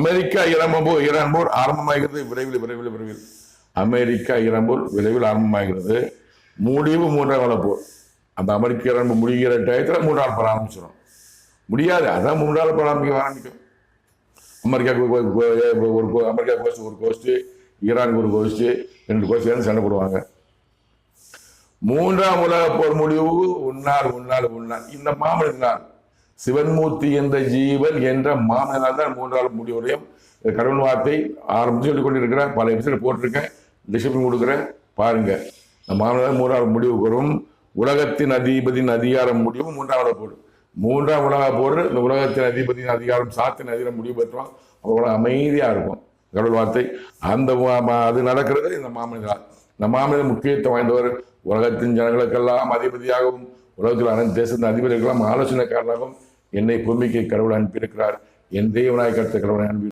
America இளம்போ போர் Iran போர் ஆரம்பமாகிறது விரைவில் விரைவில் விரைவில். அமெரிக்கா ஈரான் விரைவில் ஆரம்பமாகிறது. முடிவு மூன்றாம் உலக போர் அந்த அமெரிக்க இரம்பு முடிகிற டயத்தில் மூன்றாம் போர் ஆரம்பிச்சிடும் முடியாது. அதான் மூன்றாவது போர் ஆரம்பிக்க ஆரம்பிக்கும். அமெரிக்காவுக்கு ஒரு- ஒரு- கோ- அமெரிக்கா கோஸ்ட் ஒரு கோஸ்ட்டு ஈரானுக்கு ஒரு கோஸ்ட்டு ரெண்டு கோஸ்ட் சேர்ந்து சண்டை போடுவாங்க. மூன்றாம் உலக போர் முடிவு உன்னார் உன்னார் உன்னார் இந்த மாமனிதனால் சிவன்மூர்த்தி என்ற ஜீவன் என்ற மாமனிதனால் தான் மூன்றாவது முடிவுடைய கடவுள் வார்த்தை ஆரம்பித்து சொல்லி கொண்டிருக்கிறேன் பல எபிசோடு போட்டிருக்கேன். டிசிப்ளின் கொடுக்குறேன் பாருங்க. இந்த மாமனிதன் மூன்றாவது முடிவு வரும். உலகத்தின் அதிபதியின் அதிகாரம் முடிவு மூன்றாவது போடும் மூன்றாம் உலக போர் இந்த உலகத்தின் அதிபதியின் அதிகாரம் சாத்தின் அதிகாரம் முடிவு பெற்றோம். அவ்வளோ அமைதியாக இருக்கும். கடவுள் வார்த்தை. அந்த மா- மா- அது நடக்கிறது இந்த மாமனிதனால் இந்த மாமனிதன் முக்கியத்துவம் வாய்ந்தவர். உலகத்தின் ஜனங்களுக்கெல்லாம் அதிபதியாகவும் உலகத்தில் அனைத்து தேசத்தின் அதிபதிகளெல்லாம் ஆலோசனைக்காரனாகவும் என்னை பூமிக்கு கடவுளை அனுப்பியிருக்கிறார். என் தெய்வநாயகத்தை கடவுளை அனுப்பி